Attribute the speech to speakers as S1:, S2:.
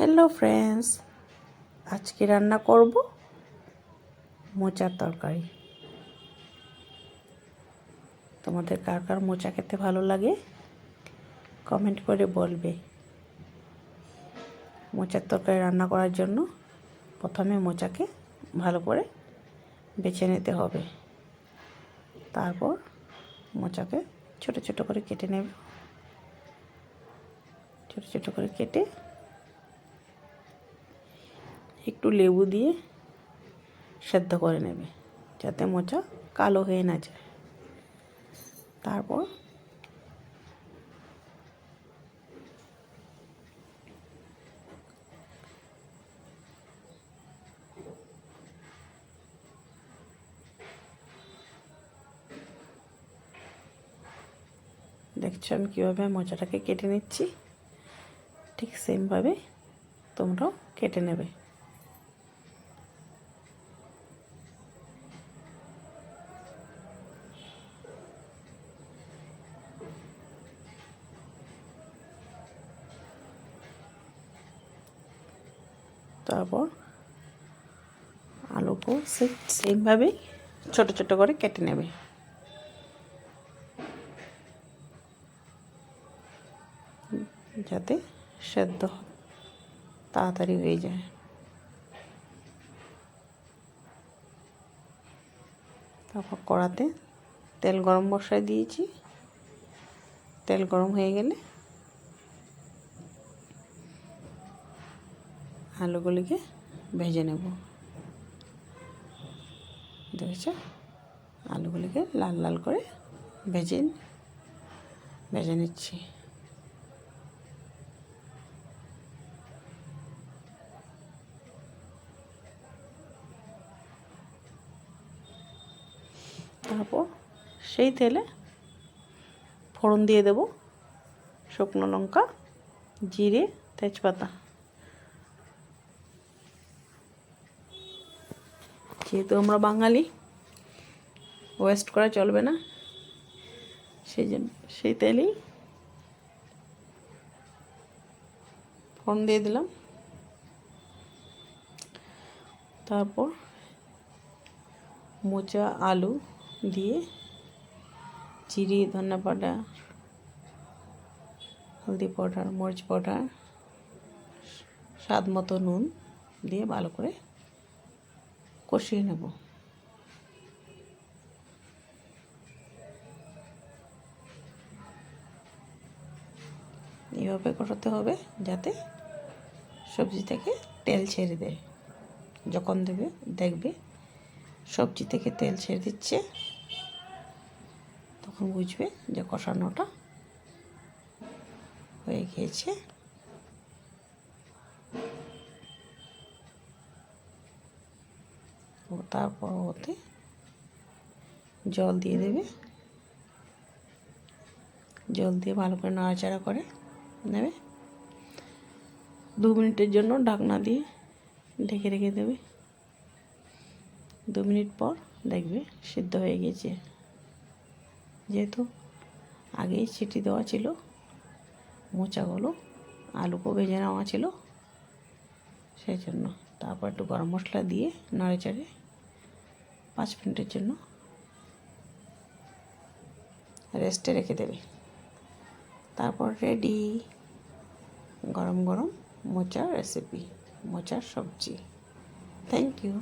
S1: Hello friends আজকে রান্না করব মোচার তরকারি। তোমাদের কার কার মোচা খেতে ভালো লাগে কমেন্ট করে বলবে। মোচার তরকারি রান্না করার জন্য প্রথমে মোচাকে ভালো করে বেছে নিতে হবে। তারপর মোচাকে ছোট ছোট করে কেটে নেবে। ছোট ছোট করে কেটে একটু লেবু দিয়ে সেদ্ধ করে নেবে, যাতে মোচা কালো হয়ে না যায়। তারপর দেখছ আমি কীভাবে মোচাটাকে কেটে নিচ্ছি? ঠিক সেমভাবে তোমরাও কেটে নেবে। তারপর আলুকেও সে সেমভাবেই ছোটো ছোটো করে কেটে নেবে। যাতে সেদ্ধ তাড়াতাড়ি হয়ে যায়। তারপর কড়াতে তেল গরম বসায় দিয়েছি। তেল গরম হয়ে গেলে আলুগুলিকে ভেজে নেব। দেখেছ? আলুগুলিকে লাল লাল করে ভেজে ভেজে নিচ্ছি। তারপর সেই তেলে ফোড়ন দিয়ে দেব শুকনো লঙ্কা, জিরে, তেজপাতা। যেহেতু আমরা বাঙালি ওয়েস্ট করা চলবে না, সেই জন্য, সেই তেলেই ফোড়ন দিয়ে দিলাম। তারপর মোচা, আলু দিয়ে চিড়ি ধনে পাউডার হলদি পাউডার, মরিচ পাউডার, স্বাদ মতো নুন দিয়ে ভালো করে কষিয়ে নেব। এইভাবে কষাতে হবে যাতে সবজি থেকে তেল ছেড়ে দেয়। যখন দেবে, দেখবে সবজি থেকে তেল ছেড়ে দিচ্ছে। তখন বুঝবে যে কষানোটা হয়ে গিয়েছে। তারপর ওতে জল দিয়ে দেবে। জল দিয়ে ভালো করে নাড়াচাড়া করে নেবে। দু মিনিটের জন্য ঢাকনা দিয়ে ঢেকে রেখে দেবে। দু মিনিট পর দেখবে সিদ্ধ হয়ে গেছে যেহেতু আগেই ছিটি দেওয়া ছিল মোচাগুলো আলুকেও ভেজে নেওয়া ছিল, সেই জন্য তারপর একটু গরম মশলা দিয়ে নাড়ে চাড়ে পাঁচ মিনিটের জন্য রেস্টে রেখে দেবে। তারপর রেডি। গরম গরম মোচার রেসিপি মোচার সবজি। Thank you